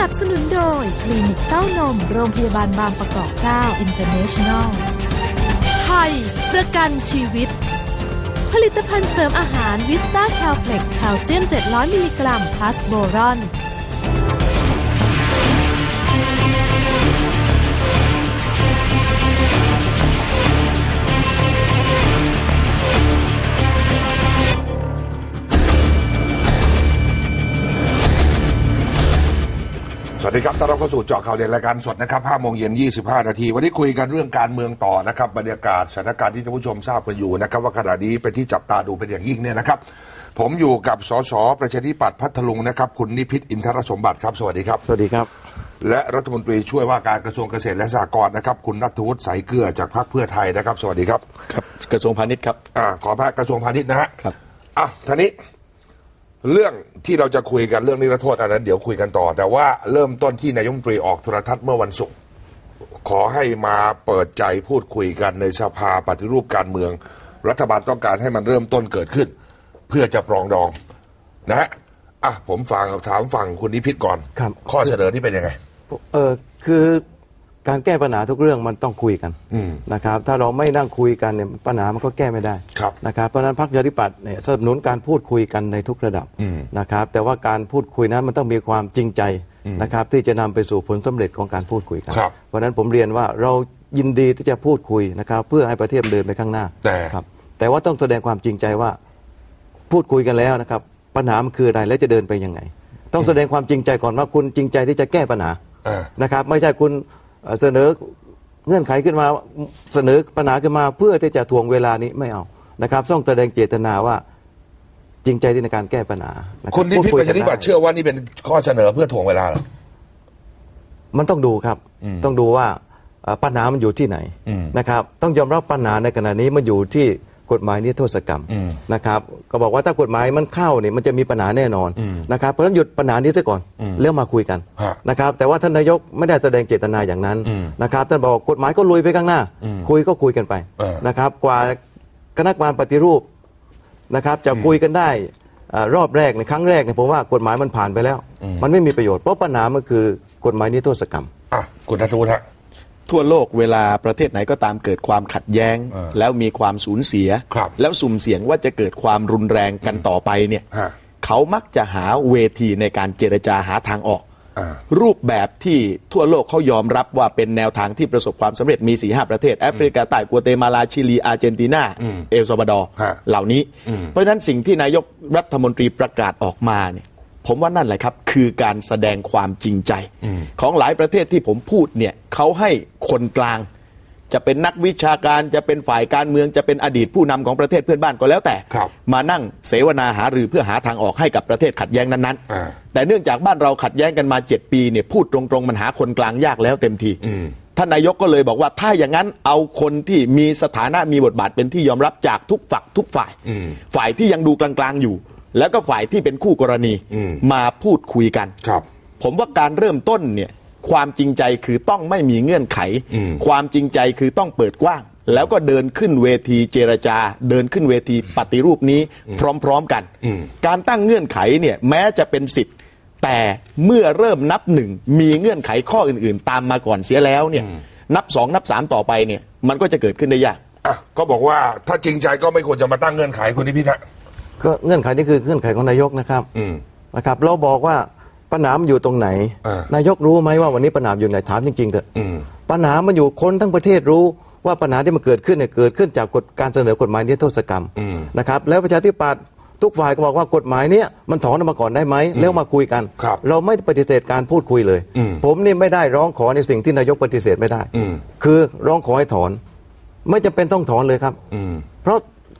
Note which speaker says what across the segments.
Speaker 1: นับสนุนโดยคลินิกเต้านม โรงพยาบาลบางประกอบ9 International ไทยประกันชีวิต ผลิตภัณฑ์เสริมอาหารวิสตาแคลเพล็กแคลเซียม 700 มิลลิกรัมพลัสโบรอน
Speaker 2: วัสดีครับต้อนรับเข้าสู่เจาะข่าวเด่นรายการสดนะครับ5โมงเย็น 25 นาที วันนี้คุยกันเรื่องการเมืองต่อนะครับ บรรยากาศสถานการณ์ที่ท่านผู้ชมทราบกันอยู่นะครับ ว่าขณะนี้เป็นที่จับตาดูเป็นอย่างยิ่งเนี่ยนะครับ ผมอยู่กับสสประชาธิปัตย์พัทลุงนะครับ คุณนิพิษอินทรสมบัติครับ สวัสดีครับ
Speaker 3: สวัสดีครับ
Speaker 2: และรัฐมนตรีช่วยว่าการกระทรวงเกษตรและสหกรณ์นะครับ คุณนัทวุฒิสายเกลือจากพรรคเพื่อไทยนะครับ สวัสดีครับ
Speaker 3: ครับ กระทรวงพาณิชย์ครับ
Speaker 2: อ่า ขอพระกระทรวงพาณิชย์นะฮะ
Speaker 3: ครับ
Speaker 2: อะท่านี้ เรื่องที่เราจะคุยกันเรื่องนิรโทษอันนั้นเดี๋ยวคุยกันต่อ แต่ว่าเริ่มต้นที่นายกรัฐมนตรีออกโทรทัศน์เมื่อวันศุกร์ขอให้มาเปิดใจพูดคุยกันในสภาปฏิรูปการเมือง รัฐบาลต้องการให้มันเริ่มต้นเกิดขึ้น เพื่อจะปรองดอง นะฮะอะผมฟังถามฝั่งคุณนิพิษก่อน
Speaker 3: ครับ
Speaker 2: ข้อเสนอที่เป็นยังไง
Speaker 3: เออคือ การแก้ปัญหาทุกเรื่องมันต้องคุยกัน
Speaker 2: อืม
Speaker 3: นะครับถ้าเราไม่นั่งคุยกันเนี่ยปัญหามันก็แก้ไม่ได้
Speaker 2: ครับ
Speaker 3: นะครับเพราะฉะนั้นพรรคประชาธิปัตย์เนี่ยสนับสนุนการพูดคุยกันในทุกระดับ
Speaker 2: อืม
Speaker 3: นะครับแต่ว่าการพูดคุยนั้นมันต้องมีความจริงใจนะครับที่จะนำไปสู่ผลสำเร็จของการพูดคุยกัน
Speaker 2: ครับ
Speaker 3: เพราะฉะนั้นผมเรียนว่าเรายินดีที่จะพูดคุยนะครับเพื่อให้ประเทศเดินไปข้างหน้า
Speaker 2: แต่
Speaker 3: ครับแต่ว่าต้องแสดงความจริงใจว่าพูดคุยกันแล้วนะครับปัญหามันคืออะไรและจะเดินไปยังไง ต้องแสดงความจริงใจก่อนว่าคุณจริงใจที่จะแก้ปัญหา
Speaker 2: อ่า
Speaker 3: นะครับไม่ใช่คุณ เอ่อเสนอเงื่อนไขขึ้นมาเสนอปัญหาขึ้นมา เพื่อที่จะทวงเวลานี้ไม่เอานะครับต้องแสดงเจตนาว่าจริงใจที่ในการแก้ปัญหาะรับ
Speaker 2: คุณนิพิษ
Speaker 3: พูด
Speaker 2: ป
Speaker 3: ย
Speaker 2: ระ
Speaker 3: กั
Speaker 2: ชาธิปัตย์
Speaker 3: ได้
Speaker 2: เชื่อว่านี่เป็นข้อเสนอเพื่อถ่วงเวลาเหรอ
Speaker 3: มันต้องดูครับ ต้องดูว่าเอ่อปัญหามันอยู่ที่ไหน
Speaker 2: อืม
Speaker 3: นะครับ ต้องยอมรับปัญหาในขณะนี้มันอยู่ที่ กฎหมายนิรโทษกรรม
Speaker 2: อืม
Speaker 3: นะครับก็บอกว่าถ้ากฎหมายมันเข้าเนี่ยมันจะมีปัญหาแน่นอน
Speaker 2: อืม
Speaker 3: นะครับเพราะฉะนั้นหยุดปัญหานี้ซะก่อน
Speaker 2: อืม
Speaker 3: แล้วมาคุยกัน
Speaker 2: ฮะ
Speaker 3: นะครับแต่ว่าท่านนายกไม่ได้แสดงเจตนาอย่างนั้น
Speaker 2: อืม
Speaker 3: นะครับท่านบอกกฎหมายก็ลุยไปข้างหน้า
Speaker 2: อืม
Speaker 3: คุยก็คุยกันไป
Speaker 2: เออ
Speaker 3: นะครับกว่าคณะกรรมการปฏิรูปนะครับจะคุยกันได้เอ่อรอบแรกในครั้งแรกเนี่ยผมว่ากฎหมายมันผ่านไปแล้ว มันไม่มีประโยชน์เพราะปัญหามันคือกฎหมายนิรโทษกรรม
Speaker 2: อะคุณนัทวุฒิฮะ
Speaker 4: ทั่วโลกเวลาประเทศไหนก็ตามเกิดความขัดแย้ง
Speaker 2: เออ
Speaker 4: แล้วมีความสูญเสีย
Speaker 2: ครับ
Speaker 4: แล้วสุ่มเสี่ยงว่าจะเกิดความรุนแรงกันต่อไปเนี่ย
Speaker 2: ฮะ
Speaker 4: เขามักจะหาเวทีในการเจรจาหาทางออก
Speaker 2: อ่า
Speaker 4: รูปแบบที่ทั่วโลกเขายอมรับว่าเป็นแนวทางที่ประสบความสำเร็จมี4ีหประเทศ แอฟริกาใต้กัวเตมาลาชิลี อาร์เจนตินา
Speaker 2: อืม
Speaker 4: เอลซาวาดอร์
Speaker 2: ฮะ
Speaker 4: เหล่านี้
Speaker 2: อืม
Speaker 4: เพราะฉะนั้นสิ่งที่นายกรัฐมนตรีประกาศออกมาเนี่ย ผมว่านั่นแหละครับ คือการแสดงความจริงใจ ของหลายประเทศที่ผมพูดเนี่ยเขาให้คนกลาง จะเป็นนักวิชาการจะเป็นฝ่ายการเมืองจะเป็นอดีตผู้นำของประเทศเพื่อนบ้านก็แล้วแต่
Speaker 2: ครับ
Speaker 4: มานั่งเสวนาหารือเพื่อหาทางออกให้กับประเทศขัดแย้งนั้น
Speaker 2: อ่า
Speaker 4: ๆแต่เนื่องจากบ้านเราขัดแย้งกันมา7ปีเนี่ยพูดตรงๆมันหาคนกลางยากแล้วเต็มที
Speaker 2: อืม
Speaker 4: ท่านนายกก็เลยบอกว่าถ้าอย่างนั้นเอาคนที่มีสถานะมีบทบาทเป็นที่ยอมรับจากทุกฝักทุกฝ่าย
Speaker 2: อืม
Speaker 4: ฝ่ายที่ยังดูกลางๆอยู่ แล้วก็ฝ่ายที่เป็นคู่กรณี
Speaker 2: อืม
Speaker 4: มาพูดคุยกัน
Speaker 2: ครับ
Speaker 4: ผมว่าการเริ่มต้นเนี่ยความจริงใจคือต้องไม่มีเงื่อนไข
Speaker 2: อืม
Speaker 4: ความจริงใจคือต้องเปิดกว้าง แล้วก็เดินขึ้นเวทีเจรจา เดินขึ้นเวทีปฏิรูปนี้พร้อม ๆกัน
Speaker 2: อืม
Speaker 4: การตั้งเงื่อนไขเนี่ยแม้จะเป็นสิทธิ์แต่เมื่อเริ่มนับหนึ่งมีเงื่อนไขข้ออื่น ๆ ตามมาก่อนเสียแล้วเนี่ยนับสองนับสามต่อไปเนี่ยมันก็จะเกิดขึ้นได้ยาก
Speaker 2: อะก็บอกว่าถ้าจริงใจก็ไม่ควรจะมาตั้งเงื่อนไขคุณนิพิษฮะ
Speaker 3: ก็เงื่อนไขนี่คือเงื่อนไขของนายกนะครับ
Speaker 2: อืม
Speaker 3: นะครับเราบอกว่าปัญหามันอยู่ตรงไหน
Speaker 2: เออ
Speaker 3: นายกรู้ไหมว่าวันนี้ปัญหาอยู่ไหนถามจริงๆเถอะ
Speaker 2: อืม
Speaker 3: ปัญหามันอยู่คนทั้งประเทศรู้ว่าปัญหาที่มันเกิดขึ้นเนี่ยเกิดขึ้นจากกฎการเสนอกฎหมายนิรโทษกรรม
Speaker 2: อืม
Speaker 3: นะครับแล้วประชาธิปัตย์ทุกฝ่ายก็บอกว่ากฎหมายเนี้ยมันถอนออกมาก่อนได้ไหมแล้วมาคุยกัน
Speaker 2: ครับ
Speaker 3: เราไม่ปฏิเสธการพูดคุยเลย
Speaker 2: อืม
Speaker 3: ผมนี่ไม่ได้ร้องขอในสิ่งที่นายกปฏิเสธไม่ได้
Speaker 2: อืม
Speaker 3: คือร้องขอให้ถอน ไม่จำเป็นต้องถอนเลยครับ
Speaker 2: อืม
Speaker 3: เพราะ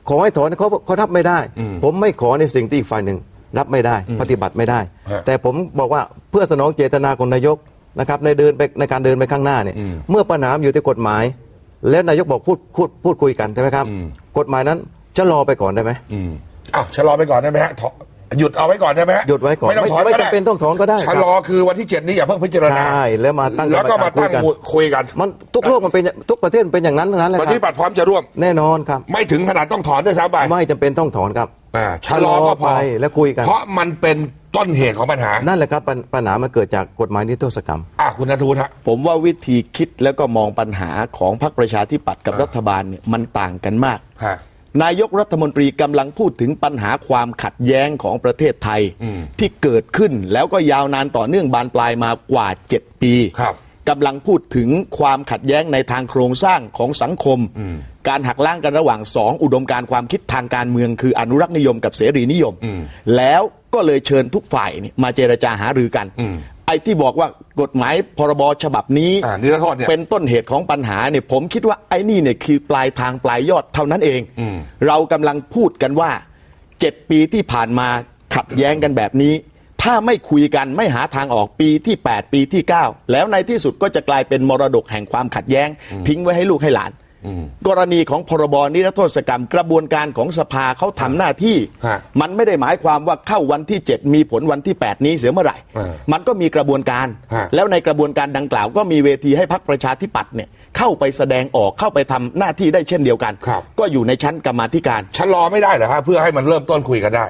Speaker 3: ขอให้ถอนเขาเขารับไม่ได้
Speaker 2: อืม
Speaker 3: ผมไม่ขอในสิ่งที่อีกฝ่ายหนึ่งรับไม่ได้ ปฏิบัติไม่ได้
Speaker 2: ฮะ
Speaker 3: แต่ผมบอกว่าเพื่อสนองเจตนาของนายกนะครับในเดินไปในการเดินไปข้างหน้าเนี่ย
Speaker 2: อืม
Speaker 3: เมื่อปัญหาอยู่ที่กฎหมาย แล้วนายกบอกพูดพูดพูดคุยกันใช่ไหมครับ
Speaker 2: อืม
Speaker 3: กฎหมายนั้นจะรอไปก่อนได้ไหม
Speaker 2: อืมอ้าวชะลอไปก่อนได้ไหมฮะถอ หยุดเอาไว้ก่อนได้ไหมฮะ
Speaker 3: หยุดไว้ก่อน
Speaker 2: ไม่ต้องถอน
Speaker 3: ไม่
Speaker 2: ก็ด้
Speaker 3: จำเป็นต้องถอนก็ได้ครับ
Speaker 2: ชะลอคือวันที่เจ็ดนี้อย่าเพิ่งพิจารณา
Speaker 3: ใช่แล้วมาตั้ง
Speaker 2: แล้วก็มาตั้ง
Speaker 3: กรรมการคุยกัน
Speaker 2: คุยกัน
Speaker 3: มันทุกโลกมันเป็นอย่างทุกประเทศมันเป็นอย่างนั้นทั้งนั้นแหละ
Speaker 2: ป
Speaker 3: ค
Speaker 2: ฏิ
Speaker 3: รับ
Speaker 2: บัติพร้อมจะร่วม
Speaker 3: แน่นอนครับ
Speaker 2: ไม่ถึงขนาดต้องถอนด้วยซ้ำไป
Speaker 3: ไม่จำเป็นต้องถอนครับ
Speaker 2: อ่าชะลอก็พอ
Speaker 3: ไปแล้วคุยกัน
Speaker 2: เพราะมันเป็นต้นเหตุของปัญหา
Speaker 3: นั่นแหละครับปัญปัญหามันเกิดจากกฎหมายนิรโทษกรรม
Speaker 2: อะคุณนัทวุฒิฮะ
Speaker 4: ผมว่าวิธีคิดแล้วก็มองปัญหาของพรรคประชาธิปัตย์กับ
Speaker 2: อ่า
Speaker 4: รัฐบาลเนี่ยมันต่างกันมาก
Speaker 2: ฮะ
Speaker 4: นายกรัฐมนตรีกำลังพูดถึงปัญหาความขัดแย้งของประเทศไทย
Speaker 2: อืม
Speaker 4: ที่เกิดขึ้นแล้วก็ยาวนานต่อเนื่องบานปลายมากว่า 7 ปี
Speaker 2: ครับ
Speaker 4: กำลังพูดถึงความขัดแย้งในทางโครงสร้างของสังคม การหักล้างกันระหว่างสองอุดมการณ์ความคิดทางการเมืองคืออนุรักษ์นิยมกับเสรีนิยม แล้วก็เลยเชิญทุกฝ่ายเนี่ยมาเจรจาหารือกัน
Speaker 2: อืม
Speaker 4: ไอ้ที่บอกว่ากฎหมายพรบฉบับนี้
Speaker 2: อ่านิรโทษเนี่ย
Speaker 4: เป็นต้นเหตุของปัญหาเนี่ยผมคิดว่าไอ้นี่เนี่ยคือปลายทางปลายยอดเท่านั้นเอง
Speaker 2: อืม
Speaker 4: เรากำลังพูดกันว่าเจ็ดปีที่ผ่านมาขัดแย้งกันแบบนี้ ถ้าไม่คุยกันไม่หาทางออกปีที่ 8 ปีที่ 9 แล้วในที่สุดก็จะกลายเป็นมรดกแห่งความขัดแย้ง ทิ้งไว้ให้ลูกให้หลาน กรณีของพรบนิรโทษกรรม กระบวนการของสภาเขาทำหน้าที่
Speaker 2: ฮะ
Speaker 4: มันไม่ได้หมายความว่าเข้าวันที่ 7 มีผลวันที่ 8 นี้เสียเมื่อไหร่
Speaker 2: เออ
Speaker 4: มันก็มีกระบวนการ
Speaker 2: ฮะ
Speaker 4: แล้วในกระบวนการดังกล่าวก็มีเวทีให้พักประชาธิปัตย์เนี่ยเข้าไปแสดงออกเข้าไปทำหน้าที่ได้เช่นเดียวกัน
Speaker 2: ครับ
Speaker 4: ก็อยู่ในชั้นกรรมาธิการ
Speaker 2: ชะลอไม่ได้เหรอฮะเพื่อให้มันเริ่มต้นคุยกันได้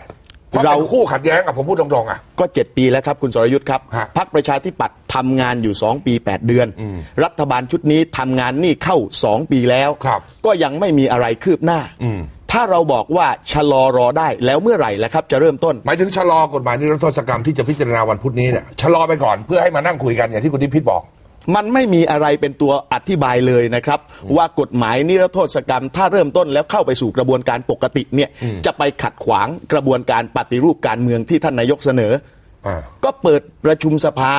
Speaker 2: เพราะ
Speaker 4: เรา
Speaker 2: เป็นคู่ขัดแย้งอะผมพูดตรงๆอะ
Speaker 4: ก็ 7 ปีแล้วครับคุณสรยุทธ์ครับ
Speaker 2: ฮะ
Speaker 4: พักประชาธิปัตย์ทำงานอยู่ 2 ปี 8 เดือนรัฐบาลชุดนี้ทำงานนี่เข้า 2 ปีแล้ว
Speaker 2: ครับ
Speaker 4: ก็ยังไม่มีอะไรคืบหน้า
Speaker 2: อืม
Speaker 4: ถ้าเราบอกว่าชะลอรอได้แล้วเมื่อไหร่แล้วครับ จะเริ่มต้น
Speaker 2: หมายถึงชะลอกฎหมายนิรโทษกรรมที่จะพิจารณาวันพุธนี้เนี่ยชะลอไปก่อนเพื่อให้มานั่งคุยกันอย่างที่คุณนิพิษบอก
Speaker 4: มันไม่มีอะไรเป็นตัวอธิบายเลยนะครับ ว่ากฎหมายนิรโทษกรรม ถ้าเริ่มต้นแล้วเข้าไปสู่กระบวนการปกติเนี่ยจะไปขัดขวางกระบวนการปฏิรูปการเมืองที่ท่านนายกเสนอ
Speaker 2: อ่า
Speaker 4: ก็เปิดประชุมสภา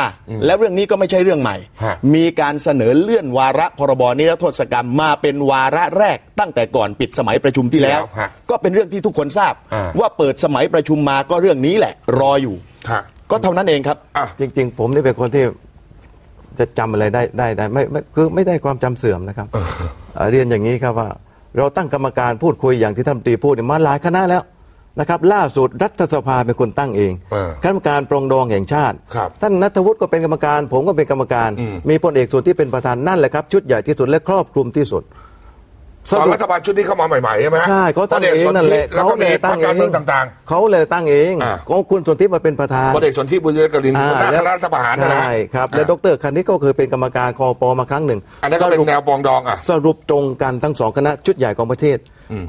Speaker 4: แล้วเรื่องนี้ก็ไม่ใช่เรื่องใหม่
Speaker 2: ฮะ
Speaker 4: มีการเสนอเลื่อนวาระพรบนิรโทษกรรมมาเป็นวาระแรก ตั้งแต่ก่อนปิดสมัยประชุมที่แล้ว
Speaker 2: ฮะ
Speaker 4: ก็เป็นเรื่องที่ทุกคนทราบ
Speaker 2: อ่า
Speaker 4: ว่าเปิดสมัยประชุมมาก็เรื่องนี้แหละ รออยู่
Speaker 2: ค่ะ
Speaker 4: ก็เท่านั้นเองครับ
Speaker 2: อะ
Speaker 3: จริง ๆ ผมนี่เป็นคนที่ จะจำอะไรได้ได้ได้ไม่ไม่คือไม่ได้ความจำเสื่อมนะครับเอ่อเรียนอย่างนี้ครับว่า เราตั้งกรรมการพูดคุยอย่างที่ท่านรัฐมนตรีพูดเนี่ยมาหลายคณะแล้วนะครับล่าสุดรัฐสภาเป็นคนตั้งเอง
Speaker 2: เออ
Speaker 3: คณะกรรมการปรองดองแห่งชาติ
Speaker 2: ครับ
Speaker 3: ท่านนัทวุฒิก็เป็นกรรมการ ผมก็เป็นกรรมการ
Speaker 2: อืม
Speaker 3: มีพลเอกสุทธิเป็นประธานนั่นแหละครับ ชุดใหญ่ที่สุดและครอบคลุมที่สุด
Speaker 2: ตอนรัฐบาลชุดนี้เข้ามาใหม่ๆใช่ไหมฮะ
Speaker 3: ใช่เขาตั้งเองนั่นแหละ
Speaker 2: แล้วก็มี
Speaker 3: เลย
Speaker 2: พรรคการเมืองต่าง
Speaker 3: เขาเลยตั้งเอง
Speaker 2: อ่า
Speaker 3: ก็คุณสนธิมาเป็นประธาน
Speaker 2: ๆพลเอกสนธิบุญยกลินหัวหน้า
Speaker 3: แล้
Speaker 2: ควณะรัฐประหารนะฮะ
Speaker 3: ใช่ครับ และดรคันนี้ก็เคยเป็นกรรมการคอปมาครั้งหนึ่ง
Speaker 2: อันนั้นก็เป็นแนวปรองดองอะ
Speaker 3: สรุปตรงกันทั้งสองคณะชุดใหญ่ของประเทศ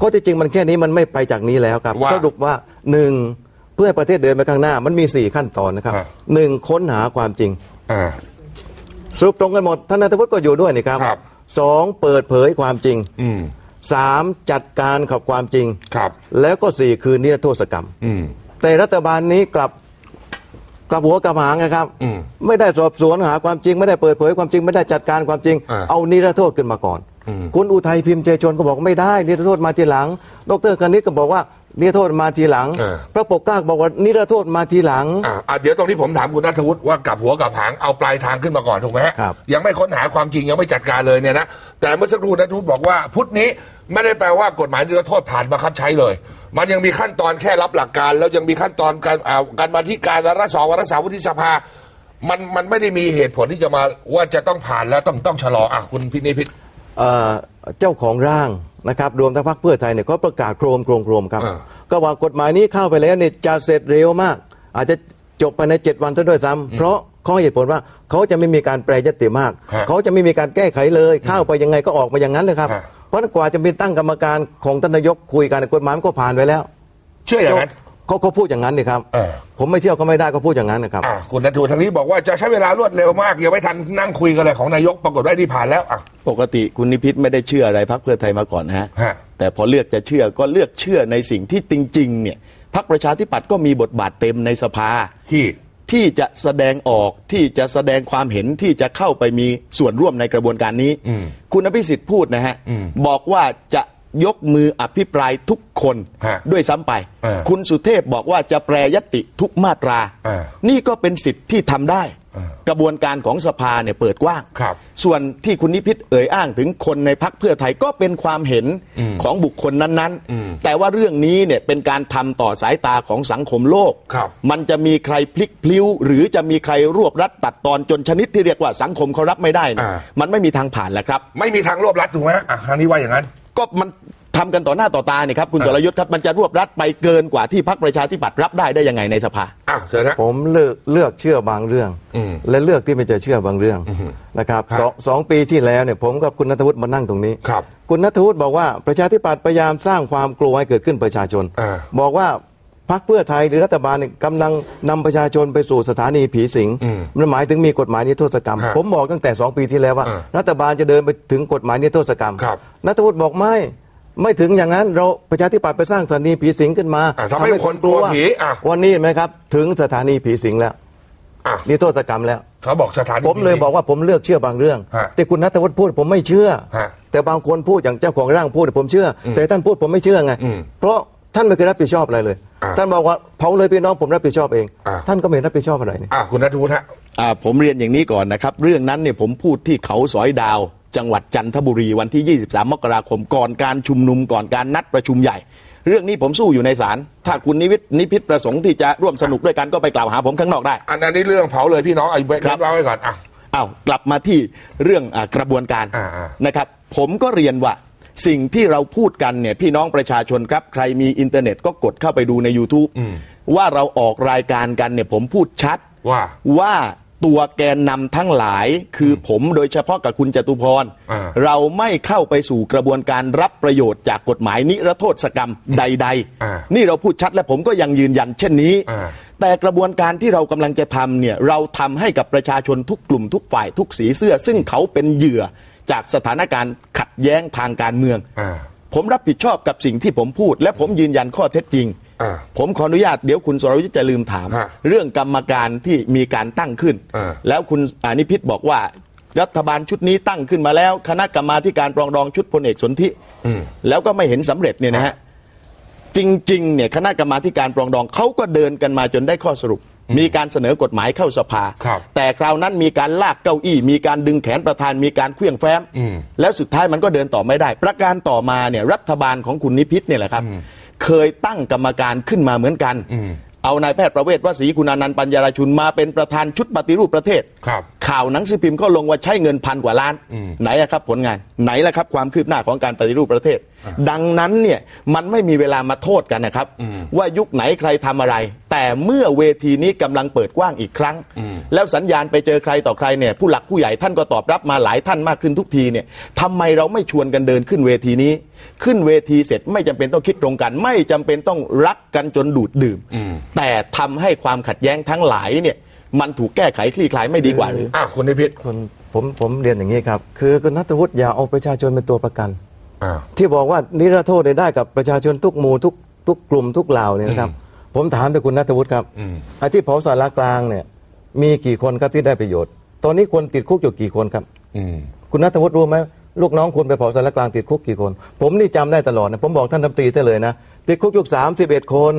Speaker 3: ข้อที่จริงมันแค่นี้มันไม่ไปจากนี้แล้วครับ
Speaker 2: ว่า
Speaker 3: สรุปว่าหนึ่งเพื่อให้ประเทศเดินไปข้างหน้ามันมีสี่ขั้นตอนนะครับ
Speaker 2: อ่า
Speaker 3: หนึ่งค้นหาความจริง
Speaker 2: อ่า
Speaker 3: สรุปตรงกันหมดท่านนัทวุฒิก็อยู่ด้วยนี่ครับ
Speaker 2: ครับ
Speaker 3: สองเปิดเผยความจริง
Speaker 2: อืม
Speaker 3: สามจัดการกับความจริง
Speaker 2: ครับ
Speaker 3: แล้วก็สี่คือนิรโทษกรรม
Speaker 2: อืม
Speaker 3: แต่รัฐบาลนี้กลับกลับหัวกลับหางนะครับ
Speaker 2: อืม
Speaker 3: ไม่ได้สอบสวนหาความจริง ไม่ได้เปิดเผยความจริง ไม่ได้จัดการความจริง
Speaker 2: อ่า
Speaker 3: เอานิรโทษขึ้นมาก่อน
Speaker 2: อืม
Speaker 3: คุณอุทัยพิมพ์เจชนก็บอกไม่ได้ นิรโทษมาทีหลัง ดรคณิตก็บอกว่า นิรโทษมาทีหลัง
Speaker 2: เออ
Speaker 3: พระปกเกล้าบอกว่านิรโทษมาทีหลัง
Speaker 2: อ่าอะเดี๋ยวตรงนี้ผมถามคุณนัทวุฒิว่ากลับหัวกลับหางเอาปลายทางขึ้นมาก่อนถูกไหมฮะ
Speaker 3: ครับ
Speaker 2: ยังไม่ค้นหาความจริงยังไม่จัดการเลยเนี่ยนะแต่เมื่อสักครู่นัทวุฒิบอกว่าพุธนี้ไม่ได้แปลว่ากฎหมายนิรโทษผ่านบังคับใช้เลย มันยังมีขั้นตอนแค่รับหลักการ แล้วยังมีขั้นตอนการอ่าการมาที่การวาระสองวาระสามวุฒิสภา มันมันไม่ได้มีเหตุผลที่จะมาว่าจะต้องผ่านแล้วต้องต้องชะลออะคุณพินิพิษ
Speaker 3: เอ่อเจ้าของร่างนะครับรวมทั้งพรรคเพื่อไทยเนี่ยก็ประกาศโครมโครมโครมครับ
Speaker 2: อ่า
Speaker 3: ก็ว่ากฎหมายนี้เข้าไปแล้วเนี่ยจะเสร็จเร็วมาก อาจจะจบภายใน 7 วันซะด้วยซ้ำเพราะข้อเหตุผลว่าเขาจะไม่มีการแปรยติมาก
Speaker 2: ฮะ
Speaker 3: เขาจะไม่มีการแก้ไขเลยเข้าไปยังไงก็ออกมาอย่างนั้นเลยครับ
Speaker 2: ฮะ
Speaker 3: เพราะฉะนั้นกว่าจะมีตั้งกรรมการของท่านนายกคุยกันกฎหมายมันก็ผ่านไปแล้ว
Speaker 2: เชื่ออย่างนั้น
Speaker 3: เขาเขาพูดอย่างนั้นนี่ครับ
Speaker 2: เออ
Speaker 3: ผมไม่เชื่อก็ไม่ได้ก็พูดอย่างนั้นนะครับ
Speaker 2: อะคุณนัทวุฒิทางนี้บอกว่าจะใช้เวลารวดเร็วมากยังไม่ทันนั่งคุยกันเลยของนายกปรากฏว่านี่ผ่านแล้วอะ
Speaker 4: ปกติคุณนิพิษไม่ได้เชื่ออะไรพักเพื่อไทยมาก่อนนะฮะ
Speaker 2: ฮะ
Speaker 4: แต่พอเลือกจะเชื่อก็เลือกเชื่อในสิ่งที่จริง ๆ เนี่ยพักประชาธิปัตย์ก็มีบทบาทเต็มในสภา
Speaker 2: ที่
Speaker 4: ที่จะแสดงออกที่จะแสดงความเห็นที่จะเข้าไปมีส่วนร่วมในกระบวนการนี้
Speaker 2: อืม
Speaker 4: คุณอภิสิทธิ์พูดนะฮะ
Speaker 2: อืม
Speaker 4: บอกว่าจะ ยกมืออภิปรายทุกคน
Speaker 2: ฮะ
Speaker 4: ด้วยซ้ำไป
Speaker 2: เออ
Speaker 4: คุณสุเทพบอกว่าจะแปรยติทุกมาตรา
Speaker 2: เออ
Speaker 4: นี่ก็เป็นสิทธิ์ที่ทำได้
Speaker 2: เออก
Speaker 4: ระบวนการของสภาเนี่ยเปิดกว้าง
Speaker 2: ครับ
Speaker 4: ส่วนที่คุณนิพิษเอ่ยอ้างถึงคนในพักเพื่อไทยก็เป็นความเห็น
Speaker 2: อืม
Speaker 4: ของบุคคลนั้น
Speaker 2: อืม
Speaker 4: ๆแต่ว่าเรื่องนี้เนี่ยเป็นการทำต่อสายตาของสังคมโลก
Speaker 2: ครับ
Speaker 4: มันจะมีใครพลิกพลิ้ว หรือจะมีใครรวบรัดตัดตอนจนชนิดที่เรียกว่าสังคมเขารับไม่ได้นะ
Speaker 2: อ่า
Speaker 4: มันไม่มีทางผ่านแหละครับ
Speaker 2: ไม่มีทางรวบรัดถูกไหมอะทางนี้ว่าอย่างนั้น
Speaker 4: ก็มันทำกันต่อหน้าต่อตาเนี่ยครับคุณสรยุทธ์ครับมันจะรวบรัดไปเกินกว่าที่พรรคประชาธิปัตย์รับได้ได้ยังไงในสภา
Speaker 2: อ้าวเชิญนะ
Speaker 3: ผมเลือกเลือกเชื่อบางเรื่อง
Speaker 2: อืม
Speaker 3: และเลือกที่ไม่จะเชื่อบางเรื่องนะครับ
Speaker 2: ครับ
Speaker 3: สองสองปีที่แล้วเนี่ยผมกับคุณนัทวุฒิมานั่งตรงนี้
Speaker 2: ครับ
Speaker 3: คุณนัทวุฒิบอกว่าประชาธิปัตย์พยายามสร้างความกลัวให้เกิดขึ้นประชาชน
Speaker 2: อ่า
Speaker 3: บอกว่า พรรคเพื่อไทยหรือรัฐบาลเนี่ยกำลังนำประชาชนไปสู่สถานีผีสิง
Speaker 2: อืม
Speaker 3: มันหมายถึงมีกฎหมายนิรโทษกรรม
Speaker 2: ฮะ
Speaker 3: ผมบอกตั้งแต่สองปีที่แล้วว่า
Speaker 2: อ่า
Speaker 3: รัฐบาลจะเดินไปถึงกฎหมายนิรโทษกรรม
Speaker 2: ครับ
Speaker 3: นัทวุฒิบอกไม่ ไม่ถึงอย่างนั้นเราประชาธิปัตย์ไปสร้างสถานีผีสิงขึ้นมา
Speaker 2: อ่าทำให้คนกลัวผีอะ
Speaker 3: วันนี้เห็นไหมครับ ถึงสถานีผีสิงแล้ว
Speaker 2: อะ
Speaker 3: นิรโทษกรรมแล้ว
Speaker 2: เขาบอกสถานี
Speaker 3: ผมเลยบอกว่าผมเลือกเชื่อบางเรื่อง
Speaker 2: ฮะ
Speaker 3: แต่คุณนัทวุฒิพูดผมไม่เชื่อ
Speaker 2: ฮะ
Speaker 3: แต่บางคนพูดอย่างเจ้าของร่างพูดผมเชื่ออแต่ท่านพูดผมไม่เชื่อไง
Speaker 2: อืม
Speaker 3: เพราะท่านไม่เคยรับผิดชอบอะไรเลย
Speaker 2: อ่า
Speaker 3: ท่านบอกว่าเผาเลยพี่น้องผมรับผิดชอบเอง
Speaker 2: อ่า
Speaker 3: ท่านก็ไม่รับผิดชอบอะไรนี่
Speaker 2: อะคุณนัทวุฒิฮะ
Speaker 4: อ่าผมเรียนอย่างนี้ก่อนนะครับ เรื่องนั้นเนี่ยผมพูดที่เขาสอยดาว จังหวัดจันทบุรีวันที่ 23 มกราคมก่อนการชุมนุมก่อนการนัดประชุมใหญ่ เรื่องนี้ผมสู้อยู่ในศาลถ้าคุณนิวิทนิพิษประสงค์ที่จะร่วมสนุกด้วยกันก็ไปกล่าวหาผมข้างนอกได้
Speaker 2: อันนั้นนี่เรื่องเผาเลยพี่น้องไอ้เว้น
Speaker 4: ครับ
Speaker 2: ไว้ก่อนอะ
Speaker 4: อ้าวกลับมาที่เรื่องอากระบวนการ
Speaker 2: อ่าๆ
Speaker 4: นะครับ ผมก็เรียนว่า สิ่งที่เราพูดกันเนี่ยพี่น้องประชาชนครับ ใครมีอินเทอร์เน็ตก็กดเข้าไปดูใน YouTube ว่าเราออกรายการกันเนี่ยผมพูดชัด
Speaker 2: ว่า
Speaker 4: ว่าตัวแกนนำทั้งหลายคือผมโดยเฉพาะกับคุณจตุพร
Speaker 2: อ่า
Speaker 4: เราไม่เข้าไปสู่กระบวนการรับประโยชน์จากกฎหมายนิรโทษกรรมใด
Speaker 2: อ่า
Speaker 4: ๆนี่เราพูดชัดและผมก็ยังยืนยันเช่นนี้
Speaker 2: อ่า
Speaker 4: แต่กระบวนการที่เรากำลังจะทำเนี่ยเราทำให้กับประชาชนทุกกลุ่มทุกฝ่ายทุกสีเสื้อ ซึ่งเขาเป็นเหยื่อ จากสถานการณ์ขัดแย้งทางการเมือง
Speaker 2: อ่า
Speaker 4: ผมรับผิดชอบกับสิ่งที่ผมพูด และผมยืนยันข้อเท็จจริง
Speaker 2: อ่า
Speaker 4: ผมขออนุญาตเดี๋ยวคุณสรยุทธ์จะลืมถาม
Speaker 2: ฮะ
Speaker 4: เรื่องกรรมการที่มีการตั้งขึ้น
Speaker 2: อ่า
Speaker 4: แล้วคุณอานิพิษบอกว่ารัฐบาลชุดนี้ตั้งขึ้นมาแล้ว คณะกรรมาธิการปรองดองชุดพลเอกสนธิ
Speaker 2: อืม
Speaker 4: แล้วก็ไม่เห็นสำเร็จเนี่ยนะฮะจริงๆเนี่ยคณะกรรมาธิการปรองดองเขาก็เดินกันมาจนได้ข้อสรุป มีการเสนอกฎหมายเข้าสภา
Speaker 2: ครับ
Speaker 4: แต่คราวนั้นมีการลากเก้าอี้ มีการดึงแขนประธานมีการเคลื่องแฟ้ม
Speaker 2: อืม
Speaker 4: แล้วสุดท้ายมันก็เดินต่อไม่ได้ ประการต่อมาเนี่ยรัฐบาลของคุณนิพิษเนี่ยแหละครับ เคยตั้งกรรมการขึ้นมาเหมือนกัน
Speaker 2: อืม
Speaker 4: เอานายแพทย์ประเวศวสีคุณานันต์ปัญญาราชุนมาเป็นประธานชุดปฏิรูปประเทศ
Speaker 2: ครับ
Speaker 4: ข่าวหนังสือพิมพ์ก็ลงว่าใช้เงินพันกว่าล้าน
Speaker 2: อืม
Speaker 4: ไหนอะครับผลงานไหนล่ะครับความคืบหน้าของการปฏิรูปประเทศ ดังนั้นเนี่ยมันไม่มีเวลามาโทษกันนะครับ ว่ายุคไหนใครทำอะไร แต่เมื่อเวทีนี้กำลังเปิดกว้างอีกครั้ง แล้วสัญญาณไปเจอใครต่อใครเนี่ยผู้หลักผู้ใหญ่ท่านก็ตอบรับมาหลายท่านมากขึ้นทุกทีเนี่ยทำไมเราไม่ชวนกันเดินขึ้นเวทีนี้ ขึ้นเวทีเสร็จไม่จำเป็นต้องคิดตรงกัน ไม่จำเป็นต้องรักกันจนดูดดื่ม แต่ทำให้ความขัดแย้งทั้งหลายเนี่ย มันถูกแก้ไขคลี่คลายไม่ดีกว่าหรือ
Speaker 2: อะคุณนิพิษ
Speaker 3: คนผมผมเรียนอย่างนี้ครับ คือคุณนัทวุฒิอย่าเอาประชาชนเป็นตัวประกัน
Speaker 2: อ่า
Speaker 3: ที่บอกว่านิรโทษได้กับประชาชนทุกหมู่ทุกทุกกลุ่มทุกเหล่าเนี่ยนะครับ ผมถามแต่คุณนัทวุฒิครับ
Speaker 2: อืม
Speaker 3: ไอ้ที่เผาสารกลางเนี่ย มีกี่คนครับที่ได้ประโยชน์ ตอนนี้คนติดคุกอยู่กี่คนครับ
Speaker 2: อืม
Speaker 3: คุณนัทวุฒิรู้ไหมลูกน้องคุณไปเผาสารกลางติดคุกกี่คน ผมนี่จำได้ตลอดนะผมบอกท่านรัฐมนตรีซะเลยนะติดคุกอยู่สามสิบเอ็ดคน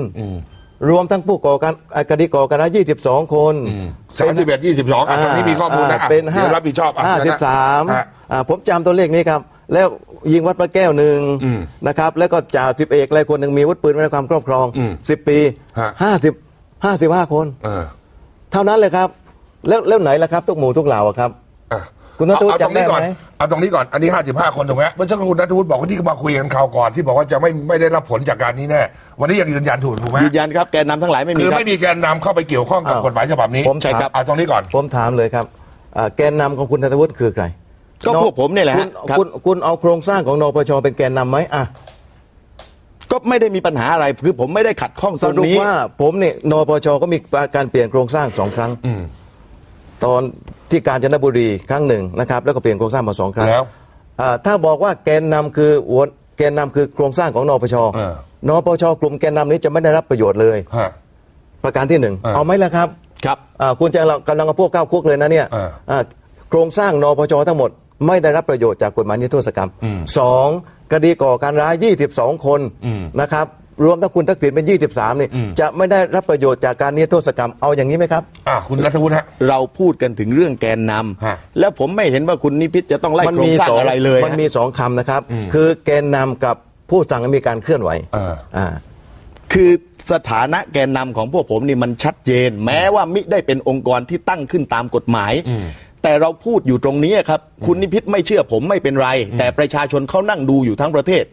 Speaker 3: รวมทั้งผู้ก่อการอะคดีก่อการร้ายยี่สิบสองคน
Speaker 2: สามสิบเอ็ดยี่สิบสองอะตรงนี้มีข้อมูลนะอะ
Speaker 3: เป็น
Speaker 2: เดี๋ยวรับผิดชอบอะ
Speaker 3: ห้าสิบสาม
Speaker 2: ฮะ
Speaker 3: อ่าผมจำตัวเลขนี้ครับ แล้วยิงวัดพระแก้วหนึ่ง
Speaker 2: อืม
Speaker 3: นะครับ แล้วก็จ่าสิบเอกอะไรคนหนึ่งมีอาวุธปืนไว้ในความครอบครอง
Speaker 2: อืม
Speaker 3: สิบปี
Speaker 2: ฮะ
Speaker 3: ห้าสิบห้าสิบห้าคน
Speaker 2: เออ
Speaker 3: เท่านั้นเลยครับ แล้วแล้วไหนล่ะครับ ทุกหมู่ทุกเหล่าอะครับ
Speaker 2: อะ
Speaker 3: คุณนัทวุฒิ
Speaker 2: เอาเอาตรงนี้ก่อน
Speaker 3: จำได้ไหม
Speaker 2: เอาตรงนี้ก่อนอันนี้ห้าสิบห้าคนถูกไหมเมื่อสักครู่คุณนัทวุฒิบอกว่าที่มาคุยกันคราวก่อนที่บอกว่าจะไม่ไม่ได้รับผลจากการนี้แน่วันนี้ยังยืนยันถูกถูกไหม
Speaker 4: ยืนยันครับแกนนำทั้งหลายไม่มี
Speaker 2: คือ
Speaker 4: ครับ
Speaker 2: ไม่มีแกนนำเข้าไปเกี่ยวข้องกับ
Speaker 3: อ้าว
Speaker 2: กฎหมายฉบับนี้
Speaker 3: ผม
Speaker 4: ใช่ครับ
Speaker 2: เอาตรงนี้ก่อน
Speaker 3: ผมถามเลยครับอ่าแกนนำของคุณนัทวุฒิคือใคร
Speaker 4: ก็พวกผมเนี่ยแหละ
Speaker 3: คุ
Speaker 4: ฮะ
Speaker 3: ณ
Speaker 4: ครับ
Speaker 3: คุณคุณเอาโครงสร้างของนปชเป็นแกนนำไหมอะ
Speaker 4: ก็ไม่ได้มีปัญหาอะไรคือผมไม่ได้ขัดข้อง
Speaker 3: ส
Speaker 4: ตรง
Speaker 3: รุป
Speaker 4: นี้
Speaker 3: ว่าผมเนี่ยนปชก็มีการเปลี่ยนโครงสร้างสองครั้ง
Speaker 2: อืม
Speaker 3: ตอนที่กาญจนบุรีครั้งหนึ่งนะครับ แล้วก็เปลี่ยนโครงสร้างมาสองครั้ง
Speaker 2: แล้ว
Speaker 3: อ่าถ้าบอกว่าแกนนำคือหัวแกนนำคือโครงสร้างของนปช
Speaker 2: เออ
Speaker 3: นปชกลุ่มแกนนำนี้จะไม่ได้รับประโยชน์เลย
Speaker 2: ฮะ
Speaker 3: ประการที่หนึ่ง
Speaker 2: เออ
Speaker 3: เอาไหมล่ะครับ
Speaker 4: ครับ
Speaker 3: อ่าคุณจะกำลังเอาพวกก้าวคุกเลยนะเนี่ย
Speaker 2: เอออ่า
Speaker 3: โครงสร้างนปชทั้งหมด ไม่ได้รับประโยชน์จากกฎหมายนิรโทษกรรม
Speaker 2: อืม
Speaker 3: สองคดีก่อการร้าย 22 คน
Speaker 2: อืม
Speaker 3: นะครับ รวมทั้งคุณทักษิณเป็น 23นี่
Speaker 2: อืม
Speaker 3: จะไม่ได้รับประโยชน์จากการนิรโทษกรรมเอาอย่างนี้ไหมครับ
Speaker 2: อะคุณนัทวุฒิฮะ
Speaker 4: เราพูดกันถึงเรื่องแกนนำ
Speaker 2: ฮะ
Speaker 4: แล้วผมไม่เห็นว่าคุณนิพิษจะต้องไล่โครงสร้างอะไรเลย
Speaker 3: มัน
Speaker 4: ฮะ
Speaker 3: มีสองคำนะครับ
Speaker 2: อืม
Speaker 3: คือแกนนำกับผู้สั่งให้มีการเคลื่อนไหว
Speaker 2: เออ
Speaker 3: อ่า
Speaker 4: คือสถานะแกนนำของพวกผมนี่มันชัดเจน แม้ว่ามิได้เป็นองค์กรที่ตั้งขึ้นตามกฎหมาย
Speaker 2: อืม
Speaker 4: แต่เราพูดอยู่ตรงนี้ครับ คุณนิพิษไม่เชื่อผมไม่เป็นไร แต่ประชาชนเขานั่งดูอยู่ทั้งประเทศ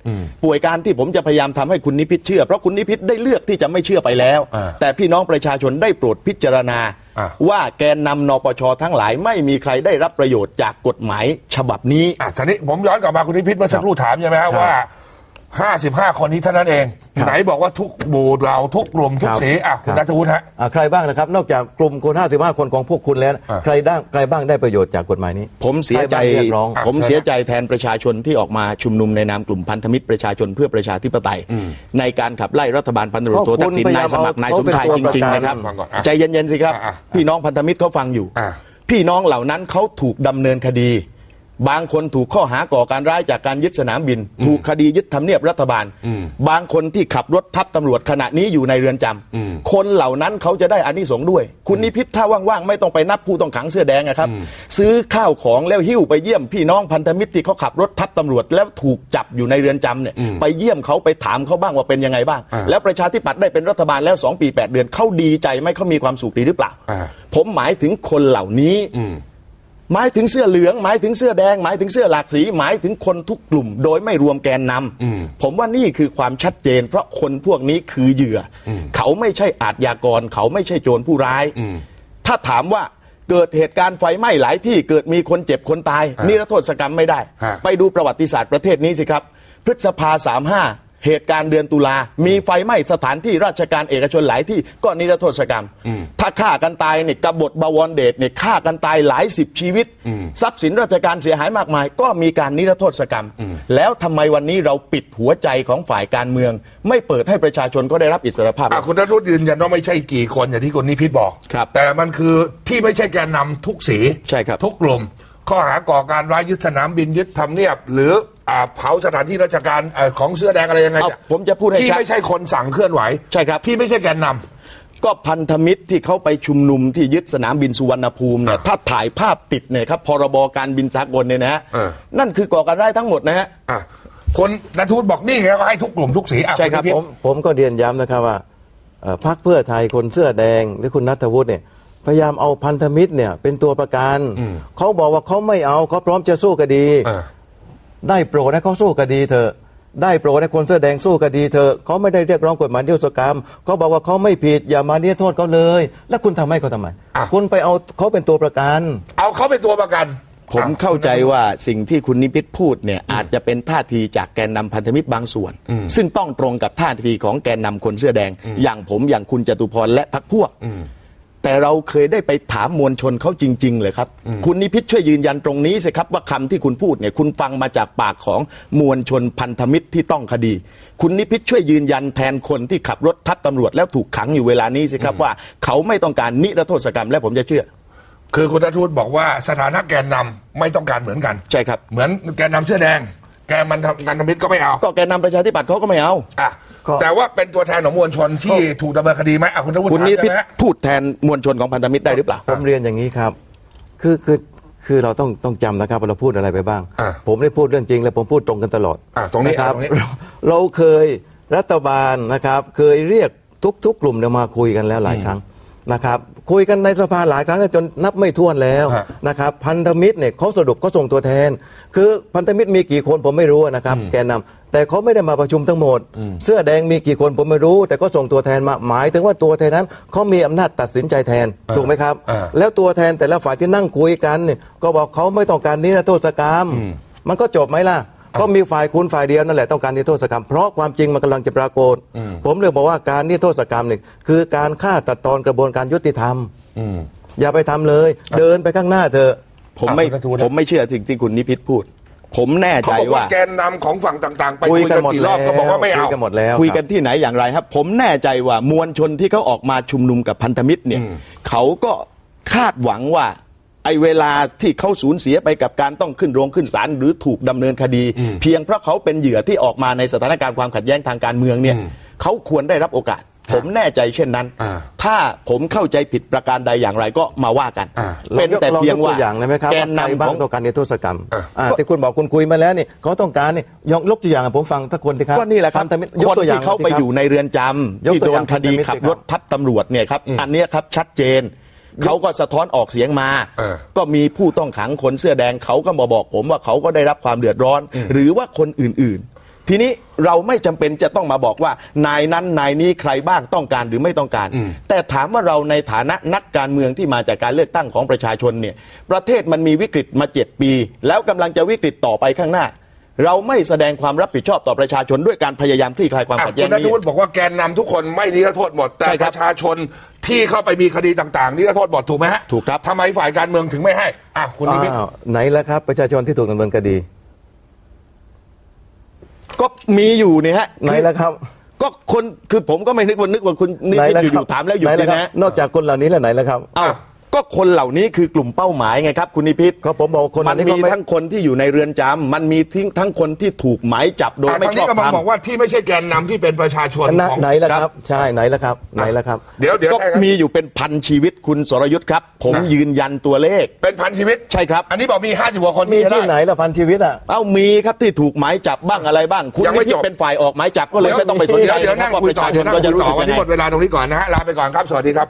Speaker 4: ป่วยการที่ผมจะพยายามทำให้คุณนิพิษเชื่อ เพราะคุณนิพิษได้เลือกที่จะไม่เชื่อไปแล้ว
Speaker 2: อ่า
Speaker 4: แต่พี่น้องประชาชนได้โปรดพิจารณา
Speaker 2: อ่า
Speaker 4: ว่าแกนนำนปชทั้งหลายไม่มีใครได้รับประโยชน์จากกฎหมายฉบับนี้
Speaker 2: อะทีนี้ผมย้อนกลับมาคุณนิพิษเมื่อสักครู่ถามใช่ไหมฮะว่า ห้าสิบห้าคนนี้เท่านั้นเอง
Speaker 3: ครับ
Speaker 2: ไหนบอกว่าทุกหมู่เหล่าทุกกลุ่มทุก
Speaker 3: ครับ
Speaker 2: สีอะคุณ
Speaker 3: ครับ
Speaker 2: นัทวุฒิฮะ
Speaker 3: อ่าใครบ้างนะครับ นอกจากกลุ่มคน 55 คนของพวกคุณแล้ว
Speaker 2: อ่า
Speaker 3: ใครได้ใครบ้างได้ประโยชน์จากกฎหมายนี้
Speaker 4: ผมเสียใจ
Speaker 3: ใครบ้างเรียกร้อง
Speaker 4: ผมเสียใจแทนประชาชนที่ออกมาชุมนุมในนามกลุ่มพันธมิตรประชาชนเพื่อประชาธิปไตย ในการขับไล่รัฐบาลพันตำรวจโท
Speaker 3: ก็คุณ
Speaker 4: ทักษิณ
Speaker 3: พยายานา
Speaker 4: มยสมัคร
Speaker 3: เอา
Speaker 4: นายสมชาย
Speaker 3: เขา
Speaker 4: จ
Speaker 3: เป็นตัว
Speaker 4: ริง
Speaker 3: ประ
Speaker 4: ๆ
Speaker 3: กัน
Speaker 4: นะครับ
Speaker 2: ฟังก่อนอะ
Speaker 4: ใจเย็น ๆ สิครับ
Speaker 2: อะอะ
Speaker 4: พี่น้องพันธมิตรเขาฟังอยู่
Speaker 2: อะ
Speaker 4: พี่น้องเหล่านั้นเขาถูกดำเนินคดี บางคนถูกข้อหาก่อการร้ายจากการยึดสนามบิน ถูกคดียึดทำเนียบรัฐบาล บางคนที่ขับรถทับตำรวจขณะนี้อยู่ในเรือนจำคนเหล่านั้นเขาจะได้อานิสงส์ด้วย คุณนิพิษถ้าว่างๆ ไม่ต้องไปนับผู้ต้องขังเสื้อแดงนะครับ ซื้อข้าวของแล้วหิ้วไปเยี่ยมพี่น้องพันธมิตรที่เขาขับรถทับตำรวจ แล้วถูกจับอยู่ในเรือนจำเนี่ยไปเยี่ยมเขาไปถามเขาบ้างว่าเป็นยังไงบ้าง
Speaker 2: อ่า
Speaker 4: แล้วประชาธิปัตย์ได้เป็นรัฐบาลแล้วสองปีแปดเดือนเขาดีใจไหมเขามีความสุขดีหรือเปล่า
Speaker 2: อ่า
Speaker 4: ผมหมายถึงคนเหล่านี้ หมายถึงเสื้อเหลือง หมายถึงเสื้อแดง หมายถึงเสื้อหลากสี หมายถึงคนทุกกลุ่ม โดยไม่รวมแกนนำผมว่านี่คือความชัดเจน เพราะคนพวกนี้คือเหยื่ออเขาไม่ใช่อาทยากร เขาไม่ใช่โจรผู้ร้าย ถ้าถามว่าเกิดเหตุการณ์ไฟไหม้หลายที่เกิดมีคนเจ็บคนตาย
Speaker 2: ฮะ
Speaker 4: นิรโทษกรรมไม่ได้
Speaker 2: ฮะ
Speaker 4: ไปดูประวัติศาสตร์ประเทศนี้สิครับ พฤษภาสามห้า เหตุการณ์เดือนตุลา มีไฟไหม้สถานที่ราชการเอกชนหลายที่ก็นิรโทษกรรม ถ้าฆ่ากันตายเนี่ยกบฏบวรเดชเนี่ยฆ่ากันตายหลายสิบชีวิต ทรัพย์สินราชการเสียหายมากมาย ก็มีการนิรโทษกรรม แล้วทำไมวันนี้เราปิดหัวใจของฝ่ายการเมือง ไม่เปิดให้ประชาชนก็ได้รับอิสรภาพ
Speaker 2: อะคุณนัทวุฒิยืนยันว่าไม่ใช่กี่คนอย่างที่คุณนิพิษบอก
Speaker 4: ครับ
Speaker 2: แต่มันคือที่ไม่ใช่แกนนำทุกสี
Speaker 4: ใช่ครับ
Speaker 2: ทุกกลุ่ม ข้อหาก่อการร้ายยึดสนามบินยึดทำเนียบ หรืออ่าเผาสถานที่ราชการเอ่อของเสื้อแดงอะไรยังไงเนี่ย
Speaker 4: เอาผมจะพูดให้
Speaker 2: ที่
Speaker 4: ชัด
Speaker 2: ไม่ใช่คนสั่งเคลื่อนไหว
Speaker 4: ใช่ครับ
Speaker 2: ที่ไม่ใช่แกนนำ
Speaker 4: ก็พันธมิตรที่เขาไปชุมนุมที่ยึดสนามบินสุวรรณภูมิเนี่ย
Speaker 2: อะ
Speaker 4: ถ้าถ่ายภาพติดเนี่ยครับพรบการบินสากลเนี่ยนะฮะ
Speaker 2: เออ
Speaker 4: นั่นคือก่อการร้ายทั้งหมดนะฮะ
Speaker 2: อะคนนัทวุฒิบอกนี่ไงก็ให้ทุกกลุ่มทุกสีอะ
Speaker 4: ใช่ครับ
Speaker 2: ณนิพิษ
Speaker 3: ผมผมก็เรียนย้ำนะครับว่าเอ่อพรรคเพื่อไทยคนเสื้อแดงหรือคุณนัทวุฒิเนี่ย พยายามเอาพันธมิตรเนี่ยเป็นตัวประกันเขาบอกว่าเขาไม่เอาเขาพร้อมจะสู้คดี
Speaker 2: เออ
Speaker 3: ได้โปรดให้เขาสู้คดีเถอะได้โปรดให้คนเสื้อแดงสู้คดีเถอะเขาไม่ได้เรียกร้องกฎหมายนิรโทษกรรมเขาบอกว่าเขาไม่ผิดอย่ามาเนียโทษเขาเลย แล้วคุณทำให้เขาทำไม
Speaker 2: อะ
Speaker 3: คุณไปเอาเขาเป็นตัวประกัน
Speaker 2: เอาเขาเป็นตัวประกัน
Speaker 4: ผม
Speaker 2: อะ
Speaker 4: เข้าใจว่าสิ่งที่คุณนิพิษพูดเนี่ยอาจจะเป็นท่าทีจากแกนนำพันธมิตรบางส่วน ซึ่งต้องตรงกับท่าทีของแกนนำคนเสื้อแดง อย่างผมอย่างคุณจตุพรและพรรคพวก แต่เราเคยได้ไปถามมวลชนเขาจริงๆเลยครับ คุณนิพิษช่วยยืนยันตรงนี้สิครับว่าคำที่คุณพูดเนี่ยคุณฟังมาจากปากของมวลชนพันธมิตรที่ต้องคดี คุณนิพิษช่วยยืนยันแทนคนที่ขับรถทับตำรวจแล้วถูกขังอยู่เวลานี้สิครับว่าเขาไม่ต้องการนิรโทษกรรมและผมจะเชื่อ
Speaker 2: คือคุณนัทวุฒิบอกว่าสถานะแกนนำไม่ต้องการเหมือนกัน
Speaker 4: ใช่ครับ
Speaker 2: เหมือนแกนนำเสื้อแดง แกนมันทำงานธมิตรก็ไม่เอา
Speaker 4: ก็แกนนำประชาธิปัตย์เขาก็ไม่เอา
Speaker 2: อะ
Speaker 3: ก็
Speaker 2: แต่ว่าเป็นตัวแทนของมวลชนที่ถูกดำเนินคดีไหมอะคุณนัทวุฒิ
Speaker 4: คุณ
Speaker 2: ถาม
Speaker 4: นิพิษ
Speaker 2: ได้ไหมฮะ
Speaker 4: พูดแทนมวลชนของพันธมิตรได้หรือเปล่า
Speaker 3: ผมเรียนอย่างนี้ครับ คือคือคือเราต้องต้องจำนะครับว่าเราพูดอะไรไปบ้าง
Speaker 2: อะ
Speaker 3: ผมได้พูดเรื่องจริงและผมพูดตรงกันตลอด
Speaker 2: อะตรงนี้ะ
Speaker 3: ครับ
Speaker 2: อะตรงนี้
Speaker 3: เราเราเคยรัฐบาลนะครับ เคยเรียกทุก ๆ กลุ่มเนี่ยมาคุยกันแล้วหลายครั้ง นะครับคุยกันในสภาหลายครั้งแล้วจนนับไม่ถ้วนแล้ว
Speaker 2: ฮะ
Speaker 3: นะครับพันธมิตรเนี่ยเขาสรุปเขาส่งตัวแทน คือพันธมิตรมีกี่คนผมไม่รู้นะครับแกนนำแต่เขาไม่ได้มาประชุมทั้งหมด เสื้อแดงมีกี่คนผมไม่รู้ แต่ก็ส่งตัวแทนมาหมายถึงว่าตัวแทนนั้นเขามีอำนาจตัดสินใจแทนถูกไหมครับ
Speaker 2: อ่า
Speaker 3: แล้วตัวแทนแต่ละฝ่ายที่นั่งคุยกันเนี่ยก็บอกเขาไม่ต้องการนิรโทษกรรม มันก็จบไหมล่ะ ก็มีฝ่ายคุณฝ่ายเดียวนั่นแหละต้องการนิรโทษกรรม เพราะความจริงมันกำลังจะปรากฏ ผมเลยบอกว่าการนิรโทษกรรมเนี่ยคือการฆ่าตัดตอนกระบวนการยุติธรรมอย่าไปทำเลย เดินไปข้างหน้าเถอะ
Speaker 4: ผมไม่
Speaker 2: อะคุณนัทวุฒิ
Speaker 4: ผมไม่เชื่อสิ่งที่คุณนิพิษพูด ผมแน่
Speaker 2: เขา
Speaker 4: ใจ
Speaker 2: บอกว่า
Speaker 4: ว่า
Speaker 2: แกนนำของฝั่งต่าง ๆ ไป
Speaker 3: คุ
Speaker 2: คุ
Speaker 3: ย
Speaker 2: ย
Speaker 3: กั
Speaker 2: กันน
Speaker 3: หมด
Speaker 2: กี่ร
Speaker 3: แล้
Speaker 2: อ
Speaker 3: ว
Speaker 2: บก็บอกว่าไม่
Speaker 3: คุ
Speaker 2: เอา
Speaker 3: ยกันหมดแล้ว
Speaker 4: คุยกัน
Speaker 3: รับ
Speaker 4: ที่ไหนอย่างไรครับ ผมแน่ใจว่ามวลชนที่เขาออกมาชุมนุมกับพันธมิตรเนี่ยเขาก็คาดหวังว่าไอ้เวลาที่เขาสูญเสียไปกับการต้องขึ้นโรงขึ้นศาลหรือถูกดำเนินคดี เพียงเพราะเขาเป็นเหยื่อที่ออกมาในสถานการณ์ความขัดแย้งทางการเมืองเนี่ยเขาควรได้รับโอกาส ผมแน่ใจเช่นนั้น
Speaker 2: อ่า
Speaker 4: ถ้าผมเข้าใจผิดประการใดอย่างไรก็มาว่ากัน
Speaker 2: อ่า
Speaker 4: เป็นแต่
Speaker 3: ลอง
Speaker 4: เพี
Speaker 3: ย
Speaker 4: ยง
Speaker 3: กตั
Speaker 4: ว่า
Speaker 3: วอย่างได้ไหมครับ
Speaker 4: แกน
Speaker 3: ว่าใคร
Speaker 4: นำ
Speaker 3: บ้า
Speaker 4: ข
Speaker 3: ง
Speaker 4: อง
Speaker 3: ต้องการนิรโทษกรรม
Speaker 2: อะ
Speaker 3: อ่าที่คุณบอกคุณคุยมาแล้วนี่เขาต้องการนี่ยกยกตัวอย่างให้ผมฟังสักคนสิครับ
Speaker 4: ก็นี่แหละครับ
Speaker 3: พัธมิตยก
Speaker 4: คน
Speaker 3: ตัวอย่า
Speaker 4: ที่
Speaker 3: ง
Speaker 4: เขาไป
Speaker 3: สิครับ
Speaker 4: อยู่ในเรือนจำ
Speaker 3: ยก
Speaker 4: ที่
Speaker 3: ตัว
Speaker 4: โด
Speaker 3: อย่านง
Speaker 4: คดี
Speaker 3: พันธมิตร
Speaker 4: ขับ
Speaker 3: สิครับ
Speaker 4: รถทับตำรวจเนี่ยครับอันเนี้ยครับชัดเจน เขาก็สะท้อนออกเสียงมา
Speaker 2: เออ
Speaker 4: ก็มีผู้ต้องขังคนเสื้อแดงเขาก็มาบอกผมว่าเขาก็ได้รับความเดือดร้อน หรือว่าคนอื่น ๆ ทีนี้เราไม่จำเป็นจะต้องมาบอกว่า นายนั้นนายนี้ใครบ้างต้องการหรือไม่ต้องการ แต่ถามว่าเราในฐานะนักการเมืองที่มาจากการเลือกตั้งของประชาชนเนี่ย ประเทศมันมีวิกฤตมาเจ็ดปี แล้วกำลังจะวิกฤตต่อไปข้างหน้า เราไม่แสดงความรับผิดชอบต่อประชาชนด้วยการพยายามคลี่คลายความ
Speaker 2: อะ
Speaker 4: ขัด
Speaker 2: คุ
Speaker 4: แย้
Speaker 2: ณ
Speaker 4: ง
Speaker 2: นัท
Speaker 4: นี้
Speaker 2: วุฒิบอกว่าแกนนำทุกคนไม่นิรโทษหมด แต่
Speaker 4: ใช่ค
Speaker 2: ป
Speaker 4: รับ
Speaker 2: ระชาชนที่เข้าไปมีคดีต่างๆนิรโทษหมดถูกไหมฮะ
Speaker 4: ถูกครับ
Speaker 2: ทำไมฝ่ายการเมืองถึงไม่ให้อะคุณนิมิต
Speaker 3: อ้าวไหนแล้วครับ ประชาชนที่ถูกดำเนินคดี
Speaker 4: ก็มีอยู่เนี่ยฮะ
Speaker 3: ไหนแล้วครับ
Speaker 4: ก็คนคือผมก็ไม่นึกว่านึกว่าคุณนิ
Speaker 3: ไหน
Speaker 4: มิต
Speaker 3: แล้ว
Speaker 4: อ
Speaker 3: ครั
Speaker 4: ยู่ๆถามแล้วหยุด
Speaker 3: ไหน
Speaker 4: เลย
Speaker 3: ครับ
Speaker 4: นะ
Speaker 3: นอกจากคนเหล่านี้แล้วไหนแล้วครับ
Speaker 4: เอ้า ก็คนเหล่านี้คือกลุ่มเป้าหมายไงครับคุณนิพิษ
Speaker 3: ก็ผมบอกคนเห
Speaker 4: มั
Speaker 3: ล่านนี้
Speaker 4: มี
Speaker 3: ก็ไม่
Speaker 4: ทั้งคนที่อยู่ในเรือนจำมันมีทิ้งทั้งคนที่ถูกหมายจับโดย
Speaker 2: อะ
Speaker 4: ไม่
Speaker 2: ทาง
Speaker 4: ช
Speaker 2: นี้
Speaker 4: อบ
Speaker 2: กำลัง
Speaker 4: ธรรม
Speaker 2: บอกว่าที่ไม่ใช่แกนนำที่เป็นประชาชน
Speaker 3: นะ
Speaker 2: ของ
Speaker 3: ไหนแล้วครับ ใช่ไหนแล้วครับ ไหนแล้วครับ
Speaker 2: เดี๋ยวเดี๋ยว
Speaker 4: ก็
Speaker 2: ถ้างั้น
Speaker 4: มีอยู่เป็นพันชีวิตคุณสรยุทธ์ครับ ผม
Speaker 2: นะ
Speaker 4: ยืนยันตัวเลข
Speaker 2: เป็นพันชีวิต
Speaker 4: ใช่ครับ
Speaker 2: อันนี้บอกมีห้าสิบกว่าคน
Speaker 3: มี
Speaker 2: จะ
Speaker 3: ที่
Speaker 2: ได้
Speaker 3: ไหนละพันชีวิตอะ
Speaker 4: เอ้ามีครับที่ถูกหมายจับบ้างอะไรบ้าง คุณ
Speaker 2: ยังไม่
Speaker 4: นิพิ
Speaker 2: จ
Speaker 4: ษ
Speaker 2: บ
Speaker 4: เป็นฝ่ายออกหมายจับก็เลยไม่ต้องไปสนใจ
Speaker 2: เดี๋ยวเดี๋ยวนั่ง
Speaker 4: ว่า
Speaker 2: คุ
Speaker 4: ป
Speaker 2: ย
Speaker 4: ระ
Speaker 2: ต่อ
Speaker 4: ชาช
Speaker 2: เดี๋ยวนนั่ง
Speaker 4: ก็
Speaker 2: คุ
Speaker 4: จะ
Speaker 2: ย
Speaker 4: รู้
Speaker 2: ต่
Speaker 4: สึ
Speaker 2: อกวัน
Speaker 4: ยัง
Speaker 2: นี้
Speaker 4: ไง
Speaker 2: หมดเวลาตรงนี้ก่อนนะฮะลาไปก่อนครับสวัสดีครับ